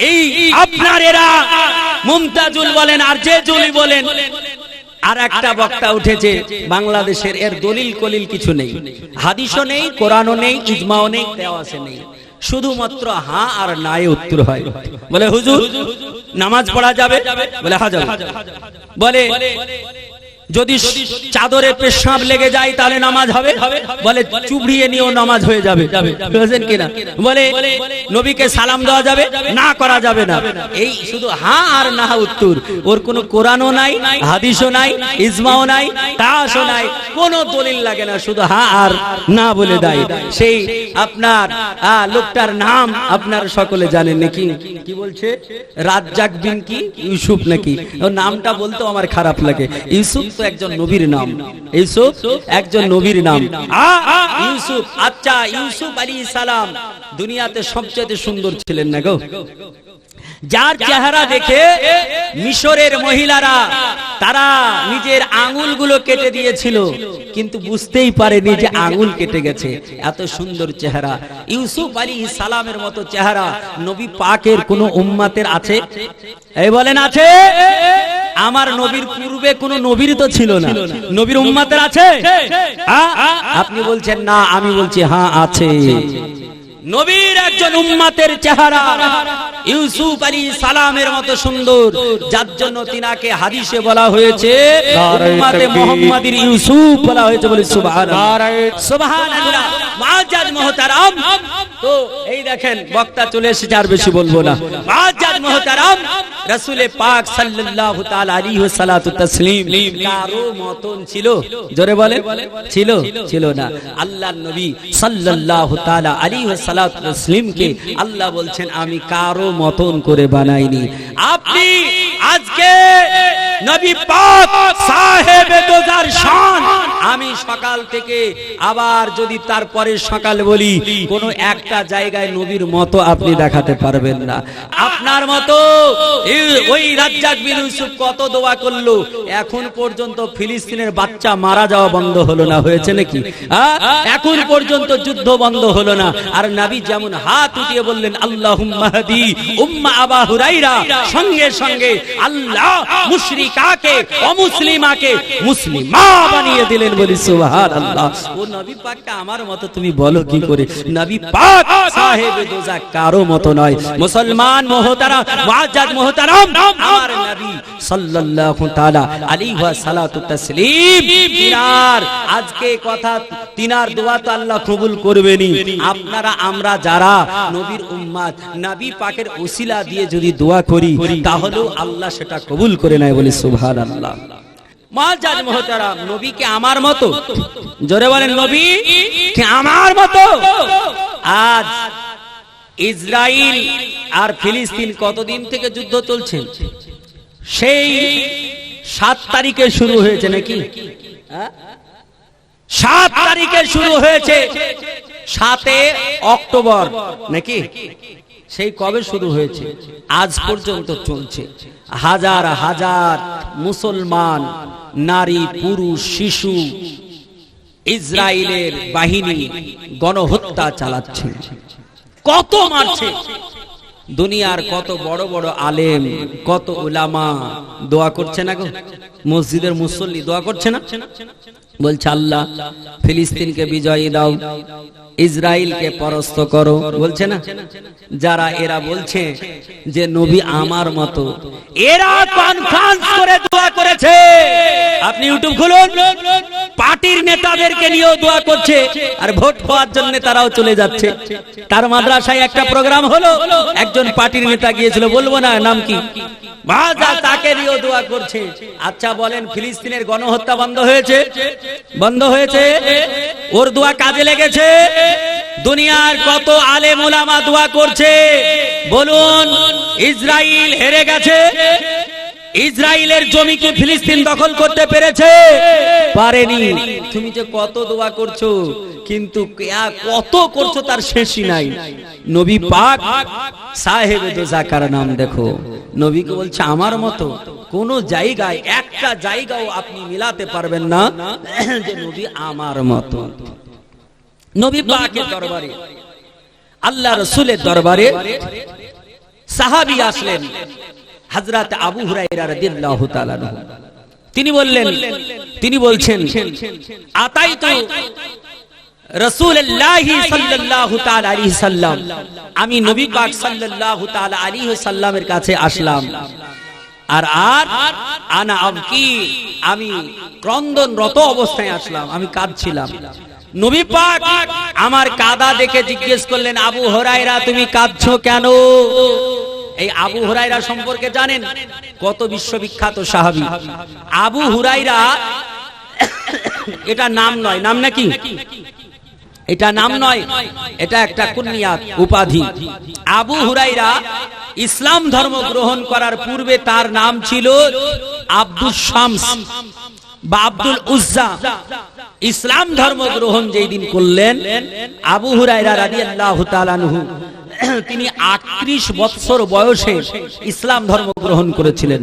এই আপনার এরা মুমতাজুল বলেন আর যে জুলি বলেন আর একটা বক্তা উঠেছে বাংলাদেশের এর দলিল কলিল কিছু নেই হাদিসও নেই কোরআনও নেই ইজমাও নেই তেওয়াসে নেই। শুধুমাত্র হা আর নাই উত্তর হয়। বলে হুজুর নামাজ পড়া যাবে? বলে হাজার। বলে। যদি চাদরে পেশাব লেগে যায়, তাহলে নামাজ হবে? বলে, চুবড়িয়ে নিয়েও নামাজ হয়ে যাবে। বুঝলেন কিনা? বলে, নবীকে সালাম দেওয়া যাবে? না, করা যাবে না। এই শুধু হা আর না উত্তর। ওর কোনো কোরআনও নাই, হাদিসও নাই, ইজমাও নাই, তাসও নাই, কোনো দলিল লাগে না, শুধু হা আর না বলে দেয়। সেই আপনার লোকটার নাম আপনার সকলে জানেন নাকি? কি বলছে? রাজ্জাক বিন কি? ইউসুফ নাকি? নামটা বলতেও আমার খারাপ লাগে। ইউসুফ একজন নবীর নাম। ইউসুফ একজন নবীর নাম। ইউসুফ আচ্ছা ইউসুফ আলী সালাম। দুনিয়াতে সবচেয়ে সুন্দর ছিলেন না গো? যার চেহারা দেখে মিশরের মহিলারা তারা নিজের আঙুলগুলো কেটে দিয়েছিল কিন্তু বুঝতেই পারেনি যে আঙুল কেটে গেছে। এত সুন্দর চেহারা। ইউসুফ আলী সালামের মতো চেহারা নবী পাকের কোন উম্মাতের আছে? এই বলেন আছে? আমার নবীর পূর্বে কোন নবীর তো ছিল না। নবীর উম্মাতের আছে? আপনি বলছেন না আমি বলছি হ্যাঁ আছে। নবীর একজন উম্মাতের চেহারা। ইউসুফ আলী সালামের মতো সুন্দর। যার জন্য তিনাকে হাদিসে বলা হয়েছে উম্মাতে মোহাম্মদীর ইউসুফ বলা হয়েছে বলে সুবহানাল্লাহ। সুবহানাল্লাহ। মাজাদ মুহতারাম। তো এই দেখেন বক্তা চলে এসেছে আর বেশি বলব না। মাজাদ মুহতারাম রাসূলে পাক সাল্লাল্লাহু তাআলা আলাইহি ওয়াসাল্লাতু তাসলিম কারও মতন ছিল? জোরে বলে ছিল? ছিল না। আল্লাহর নবী সাল্লাল্লাহু তাআলা আলাইহি ওয়াসাল্লাতু তাসলিমকে আল্লাহ বলছেন, আমি কারও মতন করে বানাইনি। আপনি আজকে নবী পাক সাহেবে দোজার শান। আমি সকাল থেকে আবার যদি তারপরে সকাল বলি, কোন একটা জায়গায় নবীর মতো আপনি দেখাতে পারবেন না। আপনার মতো এই- আমার মতো, তুমি বলো কি করে? নবী পাক সাহেব কারও মতো নয়। মুসলমান মহতারা মুআজ্জাজ মুহতারাম আমার নবী সাল্লাল্লাহু তাআলা আলাইহি ওয়া সালাতু তাসলিম। তিনার আজকে কথা তিনার দোয়া তো আল্লাহ কবুল করবেনই। আপনারা আমরা যারা নবীর উম্মাত নবী পাকের ওসিলা দিয়ে যদি দোয়া করি তাহলেও আল্লাহ সেটা কবুল করে নেয় বলি সুবহানাল্লাহ। মুআজ্জাজ মুহতারাম নবী কি আমার মতো? জোরে বলেন নবী কি আমার মতো? আজ ইসরায়েল আর ফিলিস্তিন কতদিন থেকে যুদ্ধ চলছে? সেই সাত তারিখে শুরু হয়েছে নাকি? হ্যাঁ? সাত তারিখে শুরু হয়েছে সাতে অক্টোবর, নাকি? সেই কবে শুরু হয়েছে? আজ পর্যন্ত চলছে। হাজার হাজার মুসলমান, নারী, পুরুষ, শিশু ইসরায়েলের বাহিনী গণহত্যা চালাচ্ছে। কত মারছে? দুনিয়ার কত বড় বড় আলেম কত উলামা দোয়া করছে না গো? মসজিদের মুসল্লি দোয়া করছে না। বলছে, আল্লাহ, ফিলিস্তিনকে বিজয়ী দাও, ইসরায়েলকে পরাস্ত করো। বলছে না? যারা এরা বলছে যে, নবী আমার মতো। এরা কনফারেন্স করে দোয়া করেছে। আপনি ইউটিউব খুলুন। পার্টির নেতাদেরকে নিয়েও দোয়া করছে। আর ভোট পাওয়ার জন্য তারাও চলে যাচ্ছে। তার মাদ্রাসায় একটা প্রোগ্রাম হলো। একজন পার্টির নেতা গিয়েছিল, বলব না নাম কি? তাকে নিয়েও দোয়া করছে। আচ্ছা বলেন, ফিলিস্তিনের গণহত্যা বন্ধ হয়েছে? বন্ধ হয়েছে। ওর দোয়া কাজে লেগেছে। দুনিয়ার কত আলেম ওলামা দোয়া করছে। বলুন ইসরায়েল হেরে গেছে। ইসরায়েলের জমিকে ফিলিস্তিন দখল করতে পেরেছে? পারেনি। তুমি যে কত দোয়া করছ, কিন্তু কত করছ তার শেষই নাই। নবী পাক সাহেব জাকার নাম দেখো। নবীকে বলছে, আমার মতো কোন জায়গায়, একটা জায়গাও আপনি মিলাতে পারবেন না, যে নবী আমার মতো নবী পাকের দরবারে, আল্লাহ রসুলের দরবারে সাহাবী আসলেন, হযরত আবু হুরায়রা রাদিয়াল্লাহু তাআলা। তিনি বললেন, তিনি বলছেন আতাই তো আমি নবী পাক সাল্লাল্লাহু তাআলা আলাইহি সাল্লামের কাছে আসলাম আর আর আনা আবকি, আমি ক্রন্দনরত অবস্থায় আসলাম, আমি কাঁদছিলাম। নবী পাক আমার কাদা দেখে জিজ্ঞেস করলেন, আবু হরাইরা তুমি কাঁদছো কেন? এই আবু হুরাইরা সম্পর্কে জানেন, কত বিশ্ববিখ্যাত সাহাবী। আবু হুরাইরা এটা নাম নয়, নাম নাকি? এটা নাম নয় এটা একটা কুনিয়াত উপাধি। আবু হুরাইরা ইসলাম ধর্ম গ্রহণ করার পূর্বে তার নাম ছিল আব্দুল শামস বা আব্দুল উজ্জা। ইসলাম ধর্ম গ্রহণ যেই দিন করলেন আবু হুরাইরা রাদিয়াল্লাহু তাআলা আনহু। তিনি 38 বছর বয়সে ইসলাম ধর্ম গ্রহণ করেছিলেন।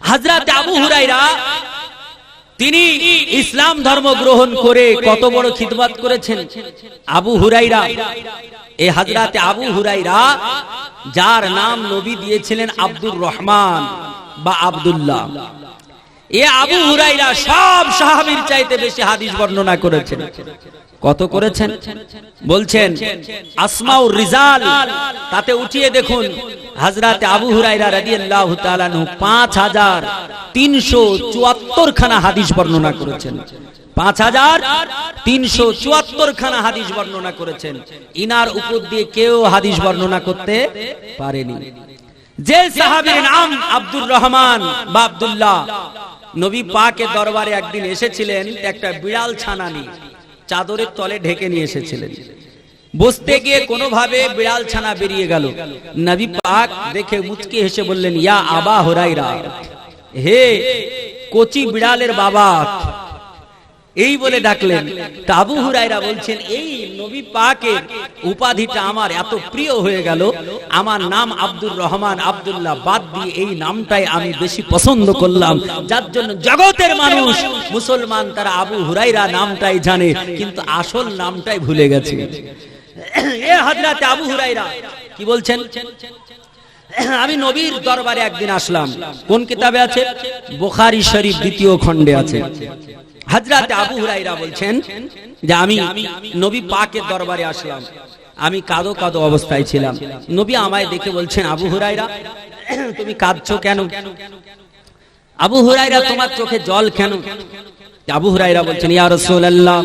হযরত আবু হুরাইরা তিনি ইসলাম ধর্ম গ্রহণ করে কত বড় খিদমত করেছেন। আবু হুরাইরা, এ হাজরাতে আবু হুরাইরা, যার নাম নবী দিয়েছিলেন আব্দুর রহমান বা আব্দুল্লাহ। এ আবু হুরাইরা সব সাহাবীর চাইতে বেশি হাদিস বর্ণনা করেছেন। কত করেছেন? বলছেন আসমাউর রিজাল। তাতে উঠিয়ে দেখুন, হযরত আবু হুরায়রা রাদিয়াল্লাহু তাআলা আনহু 5374 খানা হাদিস বর্ণনা করেছেন। 5374 খানা হাদিস বর্ণনা করেছেন। ইনার উপর দিয়ে কেউ হাদিস বর্ণনা করতে পারেনি। যে সাহাবীর নাম আব্দুর রহমান বা আব্দুল্লাহ। নবী পাকে দরবারে একদিন এসেছিলেন একটা বিড়াল ছানা নিয়ে চাদরের তলে ঢেকে নিয়ে এসেছিলেন। বসতে গিয়ে কোনোভাবে বিড়াল ছানা বেরিয়ে গেল। নবী পাক দেখে মুচকে হেসে বললেন, ইয়া আবা হুরাইরা হে কচি বিড়ালের বাবা এই বলে ডাকলেন। তা আবু হুরাইরা বলছেন এই নবী পাকের উপাধিটা আমার এত প্রিয় হয়ে গেল। আমার নাম আব্দুর রহমান আব্দুল্লাহ। বাদ দিয়ে এই নামটাই আমি বেশি পছন্দ করলাম। যার জন্য জগতের মানুষ মুসলমান তারা আবু হুরাইরা নামটাই জানে। কিন্তু আসল নামটাই ভুলে গেছে। এ হযরত আবু হুরাইরা কি বলছেন? আমি নবীর দরবারে একদিন আসলাম। কোন কিতাবে আছে? বুখারী শরীফ দ্বিতীয় খণ্ডে আছে। হযরত আবু হুরাইরা বলছেন যে আমি নবী পাকের দরবারে আসলাম। আমি কাদো কাদো অবস্থায় ছিলাম। নবী আমায় দেখে বলছেন আবু হুরাইরা তুমি কাঁদছো কেন? আবু হুরাইরা তোমার চোখে জল কেন? আবু হুরাইরা বলছেন ইয়া রাসূলুল্লাহ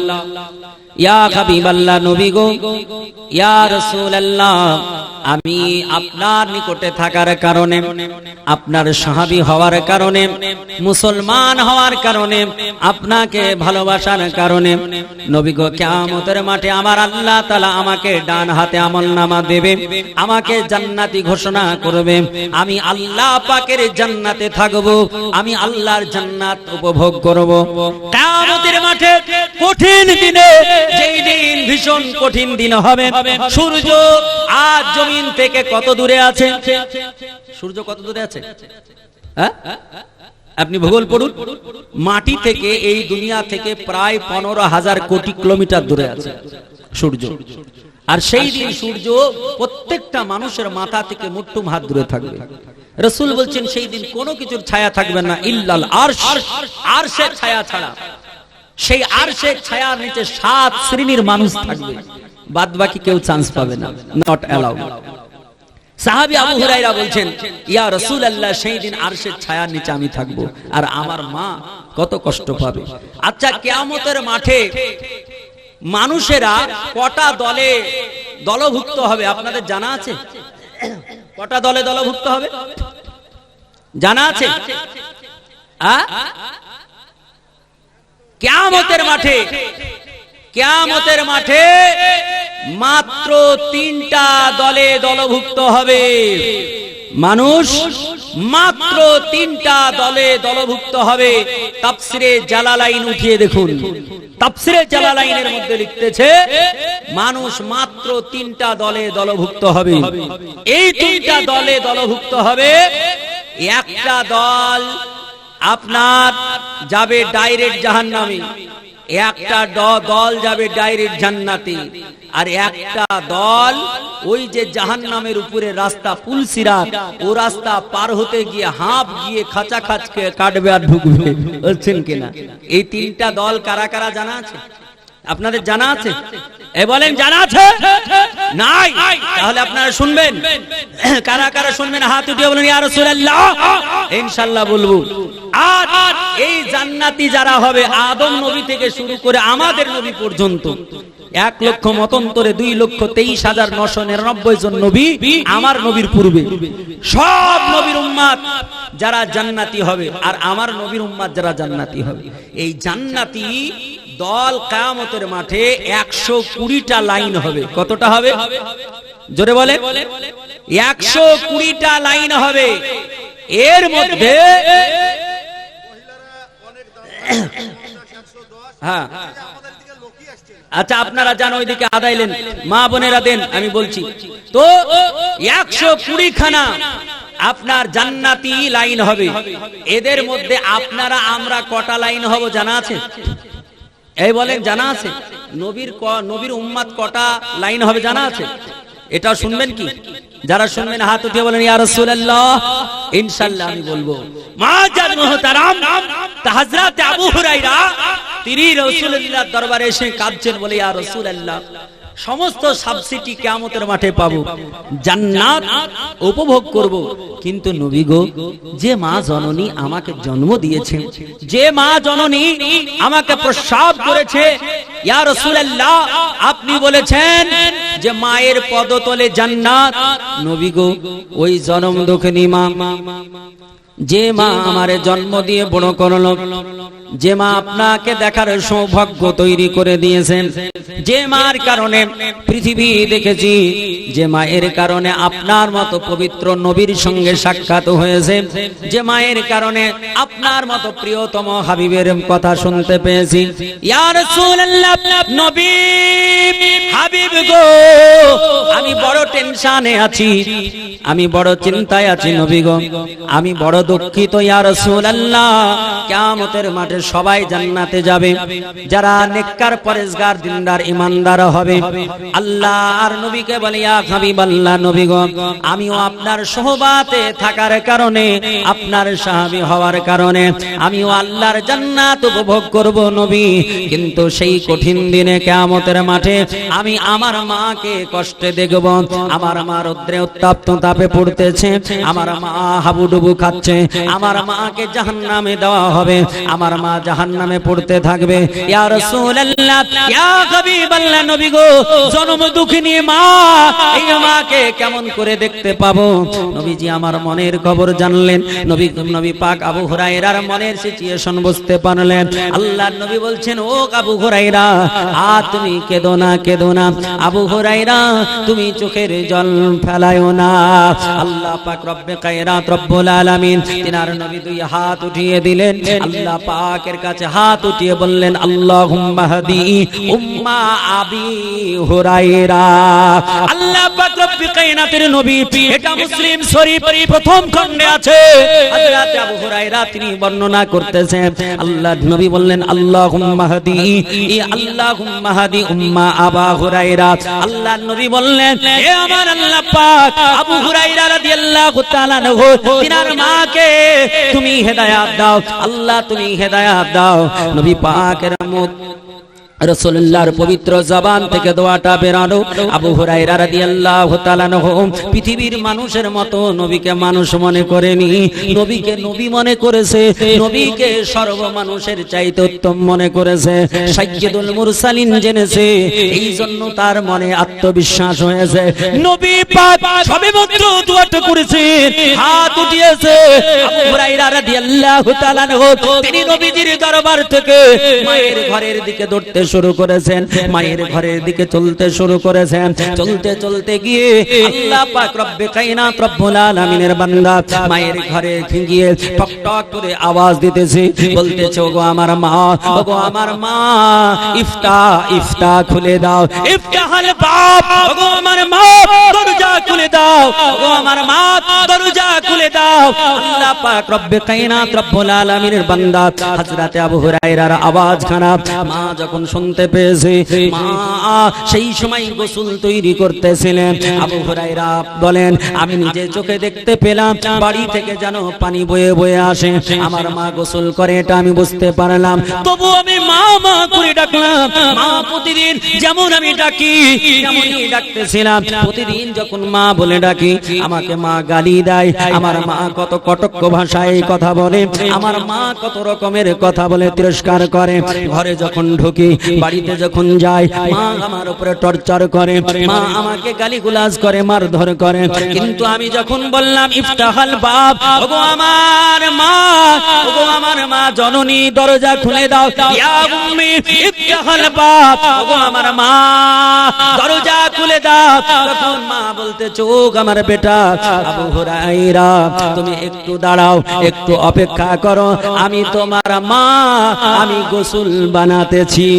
আমি আপনার নিকটে থাকার কারণে, আপনার সাহাবী হওয়ার কারণে, মুসলমান হওয়ার কারণে, আপনাকে ভালোবাসার কারণে, নবী গো, কিয়ামতের মাঠে আমার আল্লাহ তাআলা আমাকে ডান হাতে আমলনামা দেবে, আমাকে জান্নাতি ঘোষণা করবে, আমি আল্লাহ পাকের জান্নাতে থাকব, আমি আল্লাহর জান্নাত উপভোগ করব। কিয়ামতের মাঠে কঠিন দিনে, যেই দিন ভীষণ কঠিন দিন হবে, সূর্য আজ জমিন থেকে কত দূরে আছে? সূর্য কত দূরে আছে? হ্যাঁ? আপনি ভূগোল পড়ুন। মাটি থেকে এই দুনিয়া থেকে প্রায় পনেরো হাজার কোটি কিলোমিটার দূরে আছে সূর্য। আর সেই দিন সূর্য প্রত্যেকটা মানুষের মাথা থেকে মুট্টুম হাত দূরে থাকবে। রসুল বলছেন, সেই দিন কোনো কিছুর ছায়া থাকবে না, ইল্লাল আরশ। আরশের ছায়া ছাড়া। সেই আরশের ছায়ার নিচে সাত শ্রেণির মানুষ থাকবে। বাদ বাকি কেউ চান্স পাবে না। নট অ্যালাউড সাহাবী আবু হুরাইরা বলছেন, ইয়া রাসূলুল্লাহ, সেই দিন আরশের ছায়ার নিচে আমি থাকব। আর আমার মা কত কষ্ট পাবে। আচ্ছা কিয়ামতের মাঠে মানুষেরা কটা দলে দলভুক্ত হবে? আপনাদের জানা আছে? কটা দলে দলভুক্ত হবে? জানা আছে? আ? কেয়ামতের মাঠে কেয়ামতের মাঠে মাত্র তিনটা দলে দলভুক্ত হবে। মানুষ মাত্র তিনটা দলে দলভুক্ত হবে। তাফসিরে জালালাইন উঠিয়ে দেখুন। তাফসিরে জালালাইনের মধ্যে লিখতেছে, মানুষ মাত্র তিনটা দলে দলভুক্ত হবে। এই তিনটা দলে দলভুক্ত হবে, একটা দল আপনার যাবে ডাইরেক্ট জাহান নামে একটা দল যাবে ডাইরেক্ট জান্নাতে। আর একটা দল, ওই যে জাহান নামের উপরে রাস্তা পুলসিরাত ও রাস্তা পার হতে গিয়ে হাঁপ গিয়ে খাঁচা খাঁচকে কাটবে আর ঢুকবে। বলছেন কিনা? এই তিনটা দল কারা কারা জানা আছে? আপনাদের জানা আছে? এ বলেন, জানা আছে? নাই। তাহলে আপনারা শুনবেন। কারা কারা শুনবেন? হাত উঠিয়ে বলেন, ইয়া রাসূলুল্লাহ। ইনশাআল্লাহ বলব। আর এই জান্নাতি যারা হবে, আদম নবী থেকে শুরু করে আমাদের নবী পর্যন্ত, এক লক্ষ মতন্তরে দুই লক্ষ তেইশ হাজার নশো নিরানব্বই জন নবী আমার নবীর পূর্বে। সব নবীর উম্মাদ যারা জান্নাতি হবে, আর আমার নবীর উম্মাদ যারা জান্নাতি হবে। এই জান্নাতি দল কায়ামতের মাঠে একশো কুড়িটা লাইন হবে। কতটা হবে? জোরে বলে একশো কুড়িটা লাইন হবে। এর মধ্যে হ্যাঁ। আচ্ছা আপনারা জান ওইদিকে আদাইলেন মা বোনেরা দেন, আমি বলছি। তো একশো কুড়ি খানা আপনার জান্নাতি লাইন হবে। এদের মধ্যে আপনারা আমরা কটা লাইন হব জানা আছে? এই বলেন, জানা আছে। নবীর নবীর উম্মাদ কটা লাইন হবে জানা আছে? এটা শুনবেন কি? যারা শুনবেন, হাত উঠিয়ে বলেন, ইয়া রাসূলুল্লাহ, ইনশাআল্লাহ আমি বলব। মা জান মুহতারাম, তা আবু হুরায়রা, তিনি রাসূলুল্লাহর দরবারে এসে কাঁদছেন বলে, ইয়া রাসূলুল্লাহ। সমস্ত সাবসিডি কিয়ামতের মাঠে পাবো। জান্নাত উপভোগ করব। কিন্তু নবী গো, যে মা জননী আমাকে জন্ম দিয়েছে, যে মা জননী আমাকে প্রসাব করেছে, ইয়া রাসূলুল্লাহ, আপনি বলেছেন যে মায়ের পদতলে জান্নাত। নবী গো, ওই জনম দুঃখিনী মা যে মা আমারে জন্ম দিয়ে বড় করল, যে মা আপনাকে দেখার সৌভাগ্য তৈরি করে দিয়েছেন, যে মার কারণে পৃথিবী দেখেছি, যে মায়ের কারণে আপনার মতো পবিত্র নবীর সঙ্গে সাক্ষাৎ হয়েছে, যে মায়ের কারণে আপনার মতো প্রিয়তম হাবিবের কথা শুনতে পেয়েছি। ইয়া রাসূলুল্লাহ, নবী, হাবিব আমি বড় টেনশনে আছি আমি বড় চিন্তায় আছি নবী গো। আমি বড় দুঃখিত কিয়ামতের মাঠে সবাই জান্নাতে যাবে। যারা নেককার পরেশগার, দিনদার ইমানদার হবে। আল্লাহ আর নবীকে বলে, ইয়া হাবিবাল্লাহ নবী গো, আমিও আপনার সহবাতে থাকার কারণে, আপনার সাহাবী হওয়ার কারণে, আমিও আল্লাহর জান্নাত উপভোগ করব নবী। কিন্তু সেই কঠিন দিনে কিয়ামতের মাঠে আমি আমার মাকে কষ্টে দেখব, আমার মা রৌদ্রে উত্তাপ্ত তাপে পড়তেছে, আমার মা হাবুডুবু খাচ্ছে, আমার মাকে জাহান্নামে দেওয়া হবে, আমার মা জাহান্নামে পড়তে থাকবে। খবর জানলেন, নবী নবী পাক মনের সিচুয়েশন বুঝতে পারলেন। তুমি কেঁদো না কেঁদো না। আবু তুমি চোখের জল ফেলায়ো না। আল্লাহ পাক রব্বে কায়রাত রব্বুল আলামিন তিনার নবী দুই হাত উঠিয়ে দিলেন। আল্লাহ পাকের কাছে হাত উঠিয়ে বললেন, আল্লাহুম্মা হাদি উম্মা আবি হুরায়রা। আল্লাহ পাক রব্বে কায়নাতের নবী, এটা মুসলিম শরীফ প্রথম খণ্ডে আছে। হযরত আবু হুরায়রা তিনি বর্ণনা করতেছেন। আল্লাহ নবী বললেন, আল্লাহুম্মা হাদি ই আল্লাহুম্মা হাদি উম্মা আবা হুরায়রা। আল্লাহ নবী বললেন হে আমার আল্লাহ পাক আবু হুরায়রা রাদিয়াল্লাহু তাআলা মাকে তুমি হেদায়েত দাও আল্লাহ তুমি হেদায়াত দাও। নবী পাকের মুখ রসুল্লাহর পবিত্র জবান থেকে দোয়াটা বেরানো। আবু হুরায়রা রাদিয়াল্লাহু তাআলা পৃথিবীর মানুষের মতো নবীকে মানুষ মনে করেনি। নবীকে নবী মনে করেছে নবীকে সর্ব মানুষের চাইতে উত্তম মনে করেছে। সাইয়্যিদুল মুরসালিন জেনেছে এই জন্য তার মনে আত্মবিশ্বাস হয়েছে। নবী পাক সবে মাত্র দোয়াটা করেছেন হাত উঠিয়েছে। আবু হুরায়রা রাদিয়াল্লাহু তাআলা তিনি নবীজির দরবার থেকে মায়ের ঘরের দিকে দৌড়তে শুরু করেছেন মায়ের ঘরের দিকে চলতে শুরু করেছেন চলতে চলতে গিয়ে আল্লাহ পাক রব্বে কায়নাত রব্বুল আলামিনের বান্দা মায়ের ঘরে গিয়ে টক টক করে আওয়াজ দিতেছে বলতেছে ওগো আমার মা ওগো আমার মা ইফতা ইফতা খুলে দাও ইফতাহাল বাপ ওগো আমার মা দরজা খুলে দাও ওগো আমার মা দরজা খুলে দাও আল্লাহ পাক রব্বে কায়নাত রব্বুল আলামিনের বান্দা হযরতে আবু হুরায়রার আওয়াজ খারাপ মা যখন শুনতে পেয়েছে। মা, সেই সময় গোসল তৈরি করতেছিলেন। আবু হুরায়রা বলেন, আমি নিজে চোখে দেখতে পেলাম, বাড়ি থেকে যেন পানি বয়ে বয়ে আসে। আমার মা গোসল করে এটা আমি বুঝতে পারলাম। তবু আমি মা মা করে ডাকলাম। মা, প্রতিদিন যেমন আমি ডাকি, তেমনই ডাকতেছিলাম। প্রতিদিন যখন মা বলে ডাকি, আমাকে মা গালি দেয়। আমার মা কত কটক্ষ ভাষায় কথা বলে। আমার মা কত রকমের কথা বলে, তিরস্কার করে। ঘরে যখন ঢুকি বাড়িতে যখন যাই মা আমার উপরে টর্চার করে, মা আমাকে গালিগুলাজ করে, মারধর করে। কিন্তু আমি যখন বললাম, ইফতাহাল বাপ ওগো আমার মা, ওগো আমার মা, জননী, দরজা খুলে দাও। ইয়া উম্মি, ইফতাহাল বাপ ওগো আমার মা, দরজা খুলে দাও। তখন মা বলতে, চোখ আমার বেটা, আবু হুরাইরা তুমি একটু দাঁড়াও, একটু অপেক্ষা করো। আমি তোমার মা, আমি গোসল বানাতেছি।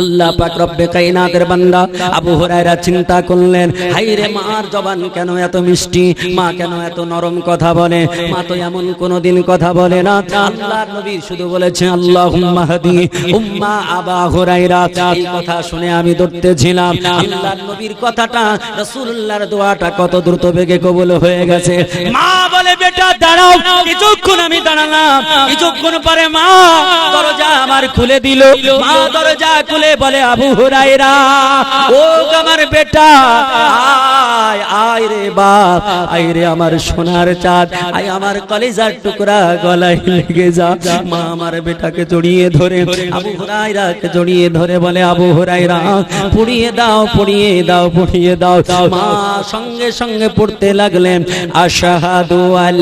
আল্লাহ পাক রব্বে কায়নাতের বান্দা আবু হুরায়রা চিন্তা করলেন হাই রে মার জবান কেন এত মিষ্টি? মা কেন এত নরম কথা বলে? মা তো এমন কোনদিন কথা বলে না। আল্লাহর নবী শুধু বলেছে, আল্লাহুম্মা হাদি উম্মা আবা হুরায়রা। এই কথা শুনে আমি ধরতেছিলাম আল্লাহর নবীর কথাটা, রাসূলুল্লাহর দোয়াটা কত দ্রুত বেগে কবুল হয়ে গেছে। মা বলে বেটা, দাঁড়াও। কিছুক্ষণ আমি দাঁড়ালাম। কিছুক্ষণ পরে মা দরজা আমার খুলে দিল। মা দরজা খুলে বলে, আবু হুরাইরা ও আমার বেটা, আয় আয় রে বাপ, আয় রে আমার সোনার চাঁদ, আয় আমার কলেজার টুকরা গলায় লেগে যা। মা আমার বেটাকে জড়িয়ে ধরে, আবু হুরাইরাকে জড়িয়ে ধরে বলে, আবু হুরাইরা পুড়িয়ে দাও পুড়িয়ে দাও পুড়িয়ে দাও। মা সঙ্গে সঙ্গে পড়তে লাগলেন, আশাহাদু আল্লাহ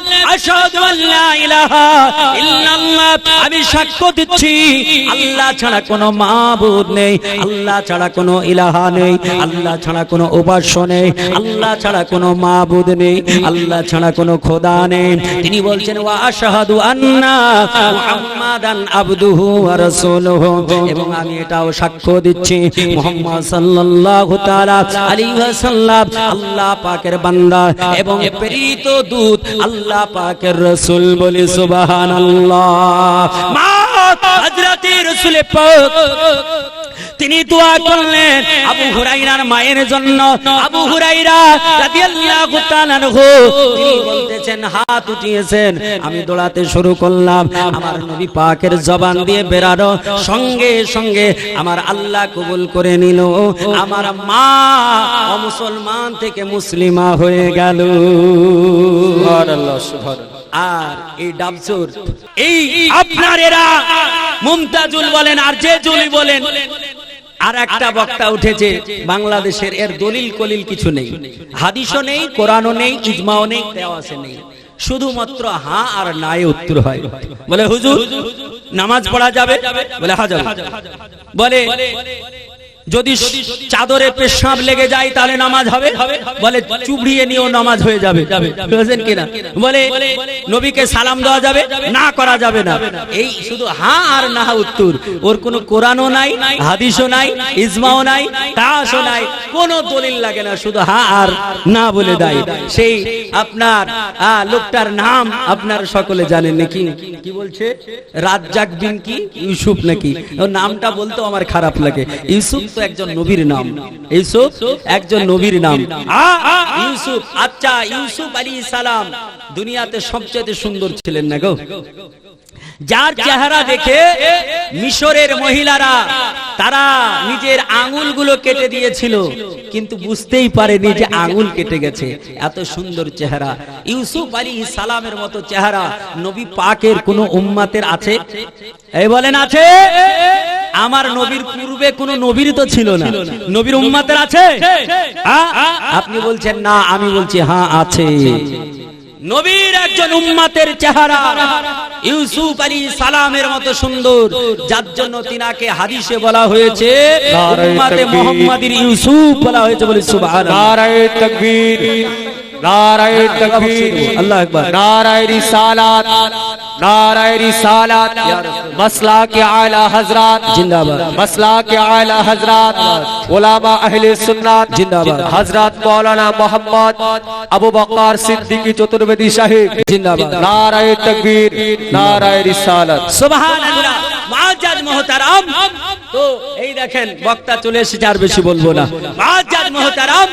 আমি সাক্ষ্য দিচ্ছি, আল্লাহ ছাড়া কোনো মাবুদ নেই, আল্লাহ ছাড়া কোনো ইলাহা নেই, আল্লাহ ছাড়া কোনো উপাস্য নেই, আল্লাহ ছাড়া কোনো মাবুদ নেই, আল্লাহ ছাড়া কোনো খোদা নেই। তিনি বলছেন আন্না এবং আমি এটাও সাক্ষ্য দিচ্ছি আল্লাহ পাকের বান্দা এবং প্রেরিত দূত, আল্লাহ পাকের রসুল বলি সুবহানাল্লাহ। মা হযরতে রাসূল পাক তিনি দোয়া করলেন আবু হুরাইরার মায়ের জন্য। আবু হুরাইরা রাদিয়াল্লাহু তাআলা তিনি বলতেছেন হাত উঠিয়েছেন আমি দৌড়াতে শুরু করলাম। আমার নবী পাকের জবান দিয়ে বেরানো সঙ্গে সঙ্গে আমার আল্লাহ কবুল করে নিল। আমার মা মুসলমান থেকে মুসলিমা হয়ে গেল। আর এই ডাবসুর এই আপনার এরা মুমতাজুল বলেন আর যে জুলি বলেন আর একটা বক্তা উঠেছে, বাংলাদেশের এর দলিল কলিল কিছু নেই। হাদিসও নেই, কোরআনও নেই, ইজমাও নেই, তেওয়াসে নেই। শুধুমাত্র হা আর নায়ে উত্তর হয়। বলে, হুজুর, নামাজ পড়া যাবে? বলে, হাজার। বলে যদি চাদরে পেশাব লেগে যায়, তাহলে নামাজ হবে? বলে, চুবড়িয়ে নিয়েও নামাজ হয়ে যাবে। বুঝলেন কিনা? বলে, নবীকে সালাম দেওয়া যাবে? না, করা যাবে না। এই শুধু হা আর না উত্তর। ওর কোনো কোরআনও নাই, হাদিসও নাই, ইজমাও নাই, তাসও নাই, কোনো দলিল লাগে না, শুধু হা আর না বলে দেয়। সেই আপনার লোকটার নাম আপনার সকলে জানেন নাকি? কি বলছে? রাজ্জাক বিন কি? ইউসুফ নাকি? ওর নামটা বলতেও আমার খারাপ লাগে। ইউসুফ তো একজন নবীর নাম। ইউসুফ একজন নবীর নাম। ইউসুফ আচ্ছা ইউসুফ আলী সালাম দুনিয়াতে সবচেয়ে সুন্দর ছিলেন না গো? যার চেহারা দেখে মিশরের মহিলারা, তারা নিজের আঙুলগুলো কেটে দিয়েছিল, কিন্তু বুঝতেই পারেনি যে আঙুল কেটে গেছে। এত সুন্দর চেহারা। ইউসুফ আলী সালামের মতো চেহারা নবী পাকের কোন উম্মাতের আছে? এই বলেন, আছে। আমার নবীর পূর্বে কোনো নবীর তো ছিল না। নবীর উম্মাতের আছে? হ্যাঁ? আপনি বলছেন না আমি বলছি হ্যাঁ আছে। নবীর একজন উম্মাতের চেহারা ইউসুফ আলী সালামের মতো সুন্দর যার জন্য তিনাকে হাদিসে বলা হয়েছে উম্মাতে। মোহাম্মদীর ইউসুফ বলা হয়েছে বলে সুবহানাল্লাহ। নারায়ে তকবীর। নারায়ণ তকবীর। আল্লাহ আকবার নারায় রিসালাত। নারায় রিসালাত। মাসলা কে আলা হযরত। জিন্দাবাদ। মাসলা কে আলা হযরত। উলামা আহলে সুন্নাত। জিন্দাবাদ। হযরত মাওলানা মোহাম্মদ আবু বকর সিদ্দিকী চতুর্বেদী সাহেব। জিন্দাবাদ। নারায়ণ তকবীর। নারায় রিসালাত। সুবহানাল্লাহ। মাজাজ মুহতারাম। তো এই দেখেন বক্তা চলে এসেছে আর বেশি বলব না। মুআজ্জাজ মুহতারাম,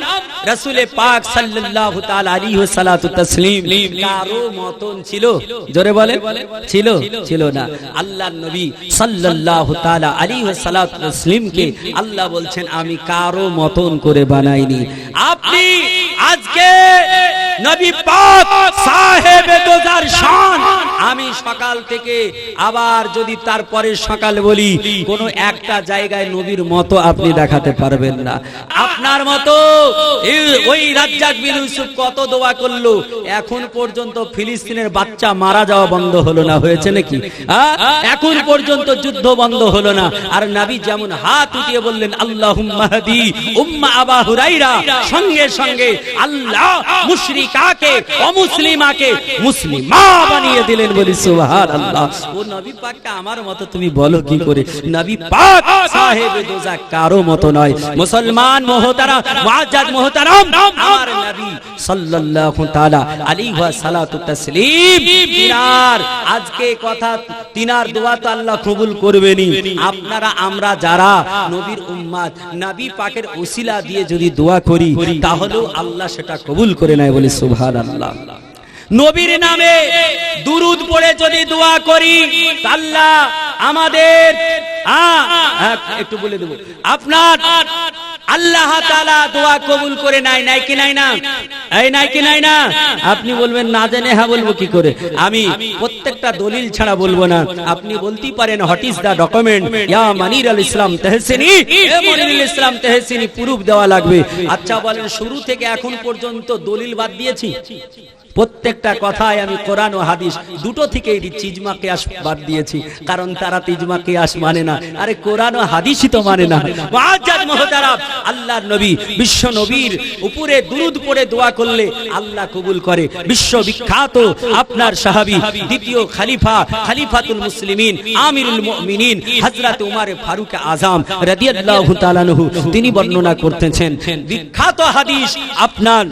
রাসূলে পাক সাল্লাল্লাহু তাআলা আলাইহি ওয়াসাল্লাতু তাসলিম। কারও মতন ছিল? জোরে বলে ছিল? ছিল না। আল্লাহর নবী সাল্লাল্লাহু তাআলা আলাইহি ওয়াসাল্লাতু তাসলিমকে আল্লাহ বলছেন, আমি কারও মতন করে বানাইনি। আপনি আজকে নবী পাক সাহেবে দোজার শান আমি সকাল থেকে আবার যদি তারপরে সকাল বলি, কোন একটা জায়গায় নবীর মতো আপনি দেখাতে পারবেন না। আপনার মতো ওই রাজ্জাক বিন ইউসুফ কত দোয়া করল, এখন পর্যন্ত ফিলিস্তিনের বাচ্চা মারা যাওয়া বন্ধ হলো না, হয়েছে নাকি? এখন পর্যন্ত যুদ্ধ বন্ধ হলো না। আর নবী যেমন হাত উঠিয়ে বললেন, আল্লাহুম্মা হাদি উম্মা আবা হুরাইরা। সঙ্গে সঙ্গে আল্লাহ মুশরিকাকে অমুসলিমাকে মুসলিমা বানিয়ে দিলেন। বলি, সুবহানাল্লাহ। ও নবী পাককে আমার মতো, তুমি বলো কি করে? নবী পাক সাহেব দোজাক কারও মতো নয়। মুসলমান মহতারা মুআজ্জাজ মুহতারাম, আমার নবী সাল্লাল্লাহু তাআলা আলাইহি ওয়া সালাতু তাসলিম। তিনার আজকে কথা, তিনার দোয়া তো আল্লাহ কবুল করবেনই। আপনারা, আমরা যারা নবীর উম্মাত নবী পাকের ওসিলা দিয়ে যদি দোয়া করি, তাহলেও আল্লাহ সেটা কবুল করে নেয় বলে সুবহানাল্লাহ। নবীর নামে দুরুদ পড়ে যদি দোয়া করি আল্লাহ আমাদের আ, একটু বলে দেবো। আপনার আল্লাহ তাআলা দোয়া কবুল করে নাই নাই কি নাই না? এই নাই কি নাই না? আপনি বলবেন না জেনে হ্যাঁ বলব কি করে? আমি প্রত্যেকটা দলিল ছাড়া বলব না। আপনি বলতেই পারেন হোয়াট ইজ দা ডকুমেন্ট ইয়া মানির আল ইসলাম তেহসিনি এ মনিরুল ইসলাম তেহসিনি প্রুফ দেওয়া লাগবে। আচ্ছা বলেন শুরু থেকে এখন পর্যন্ত দলিল বাদ দিয়েছি? প্রত্যেকটা কথায় আমি কোরআন ও হাদিস দুটো থেকেই ইজমা কিয়াস বাদ দিয়েছি। কারণ তারা তো ইজমা কিয়াস মানে না। আরে কোরআন ও হাদিসই তো মানে না। মুআজ্জাজ আল্লাহর নবী বিশ্ব নবীর উপরে দুরুদ পড়ে দোয়া করলে আল্লাহ কবুল করে। বিশ্ব বিখ্যাত আপনার সাহাবী দ্বিতীয় খলিফা খলিফাতুল মুসলিমিন আমিরুল মুমিনিন হযরত উমর ফারুক আজম রাদিয়াল্লাহু তাআলা আনহু তিনি বর্ণনা করতেছেন বিখ্যাত হাদিস আপনার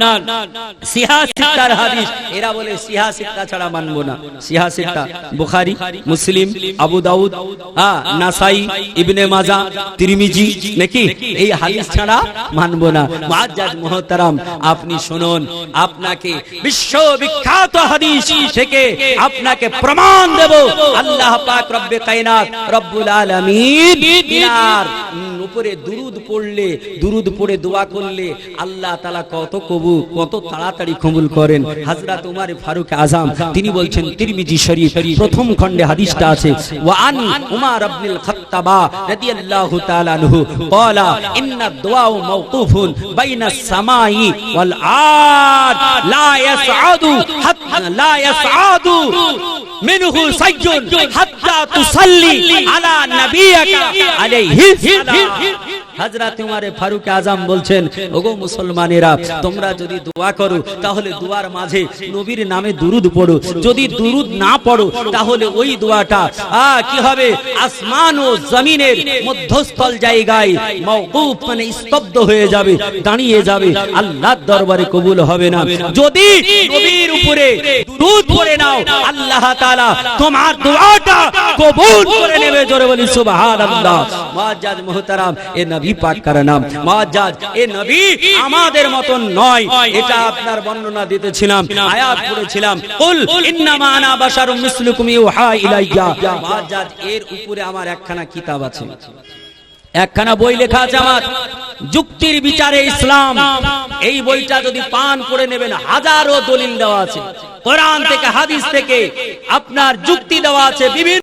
সিহাসিতার হাদিস। এরা বলে সিহা সিহাসিতা ছাড়া মানবো না। সিহা সিহাসিতা বুখারী, মুসলিম, আবু দাউদ হ্যাঁ নাসাই, ইবনে মাজা, তিরমিজি, নাকি? এই হাদিস ছাড়া মানবো না। মুআজ্জাজ মুহতারাম, আপনি শুনুন, আপনাকে বিশ্ব বিখ্যাত হাদিস থেকে আপনাকে প্রমাণ দেব। আল্লাহ পাক রব্বে কায়নাত, রব্বুল আলামিন উপরে দুরুদ পড়লে, দুরুদ পড়ে দোয়া করলে আল্লাহ তালা কত কবু, কত তাড়াতাড়ি কবুল করেন। হাজরা তোমার ফারুক আজাম, তিনি বলছেন, তিরমিজি শরীফ, প্রথম খন্ডে হাদিসটা আছে ওয়ান উমার আব্দুল খাত্তাবা রাদিয়াল্লাহু তাআলা আনহু, ক্বালা ইন্না দুআউ মাওকুফুন বাইনাস সামাই ওয়াল আদ, লা ইয়াসআদু হাত্তা, লা ইয়াসআদু منه سجن حتى تصلي على نبيك عليه السلام. হযরত উমরে ফারুক আজম বলছেন, ওগো মুসলমানেরা, তোমরা যদি দোয়া করো, তাহলে দোয়ার মাঝে নবীর নামে দুরুদ পড়ো। যদি দুরুদ না পড়ো, তাহলে ওই দোয়াটা, আ, কি হবে? আসমান ও জমিনের মধ্যস্থল জায়গায় মওকুফ মানে স্তব্ধ হয়ে যাবে, দাঁড়িয়ে যাবে। আল্লাহর দরবারে কবুল হবে না। যদি নবীর উপরে দুরুদ পড়ে নাও, আল্লাহ তাআলা তোমার দোয়াটা কবুল করে নেবে। জোরে বলি, সুবহানাল্লাহ। মুআজ্জাজ মুহতারাম, এ নবী পাক কার নাম? মুআজ্জাজ এ নবী, আমাদের মতন নয়। এটা আপনার বর্ণনা দিতেছিলাম, আয়াত পড়েছিলাম। কুল, ইন্নামা আনা বাশারুম মিসলুকুম ইউহা ইলাইয়া। মুআজ্জাজ এর উপরে আমার একখানা কিতাব আছে। একখানা বই লেখা আছে আমার। যুক্তির বিচারে ইসলাম। এই বইটা যদি পান করে নেবেন, হাজারো দলিল দেওয়া আছে। কোরআন থেকে, হাদিস থেকে আপনার যুক্তি দেওয়া আছে, বিভিন্ন